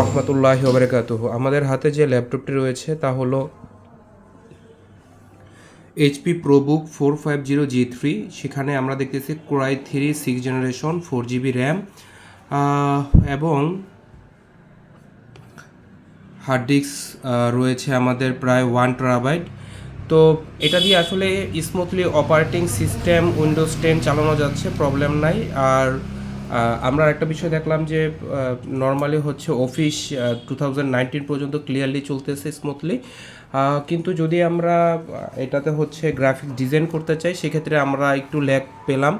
রহমতুল্লাহ আমাদের হাতে যে ল্যাপটপটি রয়েছে তা হলো HP ProBook four five zero G three সেখানে আমরা দেখতেছি core i three six generation four GB RAM এবং হার্ড ডিস্ক রয়েছে আমাদের প্রায় ওয়ান টেরাবাইট তো এটা দিয়ে আসলে smoothly operating system Windows ten চালানো যাচ্ছে প্রবলেম নাই। আর আমরা একটা বিষয় দেখলাম যে নর্মালি হচ্ছে অফিস টু পর্যন্ত ক্লিয়ারলি চলতেছে স্মুথলি কিন্তু যদি আমরা এটাতে হচ্ছে গ্রাফিক ডিজাইন করতে চাই, সেক্ষেত্রে আমরা একটু ল্যাগ পেলাম।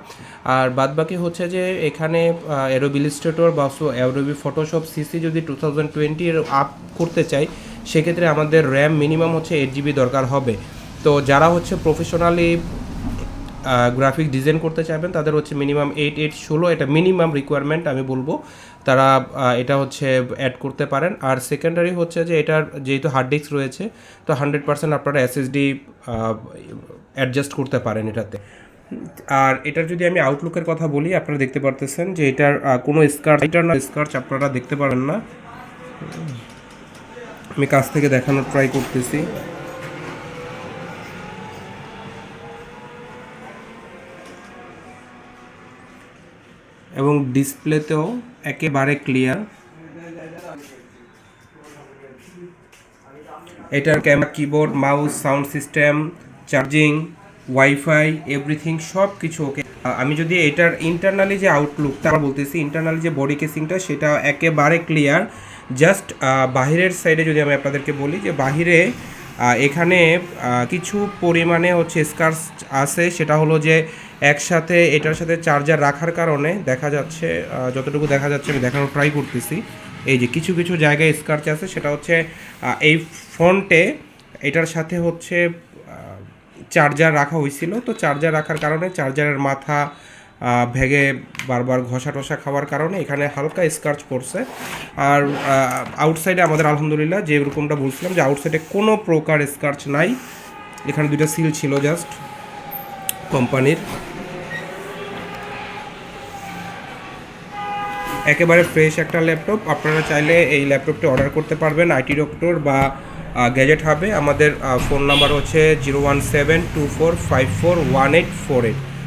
আর বাদবাকি হচ্ছে যে, এখানে অ্যারোবি ইলিস্ট্রেটর বা অ্যারোবি ফটোশপ সিসি যদি টু থাউজেন্ড টোয়েন্টি আপ করতে চাই, সেক্ষেত্রে আমাদের র্যাম মিনিমাম হচ্ছে এইট জিবি দরকার হবে। তো যারা হচ্ছে প্রফেশনালি গ্রাফিক ডিজাইন করতে চাইবেন, তাদের হচ্ছে মিনিমাম এইট এইট ষোলো, এটা মিনিমাম রিকোয়ারমেন্ট আমি বলব। তারা এটা হচ্ছে অ্যাড করতে পারেন। আর সেকেন্ডারি হচ্ছে যে এটার যেহেতু হার্ড ডিস্ক রয়েছে, তো হান্ড্রেড পার্সেন্ট আপনারা এসএসডি অ্যাডজাস্ট করতে পারেন এটাতে। আর এটার যদি আমি আউটলুকের কথা বলি, আপনারা দেখতে পারতেছেন যে এটার কোনো স্কার্চ এটার না স্কার্চ আপনারা দেখতে পারেন না। আমি কাছ থেকে দেখানোর ট্রাই করতেছি। এবং ডিসপ্লেতেও একেবারে ক্লিয়ার। এটার camera, keyboard, mouse, sound system, charging, wifi, everything সব কিছু ওকে আমি যদি এটার ইন্টারনালি যে আউটলুক তার বলতেছি, ইন্টারনালি যে বডি কেসিংটা সেটা একেবারে ক্লিয়ার। জাস্ট বাহিরের সাইডে যদি আমি আপনাদেরকে বলি, যে বাহিরে এখানে কিছু পরিমাণে হচ্ছে স্কার্স আছে। সেটা হলো যে, একসাথে এটার সাথে চার্জার রাখার কারণে দেখা যাচ্ছে যতটুকু দেখা যাচ্ছে আমি দেখানোর ট্রাই করতেছি। এই যে কিছু কিছু জায়গায় স্কার্চ আছে, সেটা হচ্ছে এই ফ্রন্টে এটার সাথে হচ্ছে চার্জার রাখা হয়েছিল। তো চার্জার রাখার কারণে চার্জারের মাথা ভেঙে বারবার ঘষা টসা খাওয়ার কারণে এখানে হালকা স্কার্চ পড়ছে। আর আউটসাইডে আমাদের আলহামদুলিল্লাহ যে এরকমটা বলছিলাম যে আউটসাইডে কোনো প্রকার স্কার্চ নাই। এখানে দুইটা সিল ছিল জাস্ট কোম্পানির একেবারে ফ্রেশ একটা ল্যাপটপ আপনারা চাইলে এই ল্যাপটপটি অর্ডার করতে পারবেন আইটি ডক্টর বা গ্যাজেট হবে আমাদের ফোন নাম্বার হচ্ছে zero one seven two four five four one eight four eight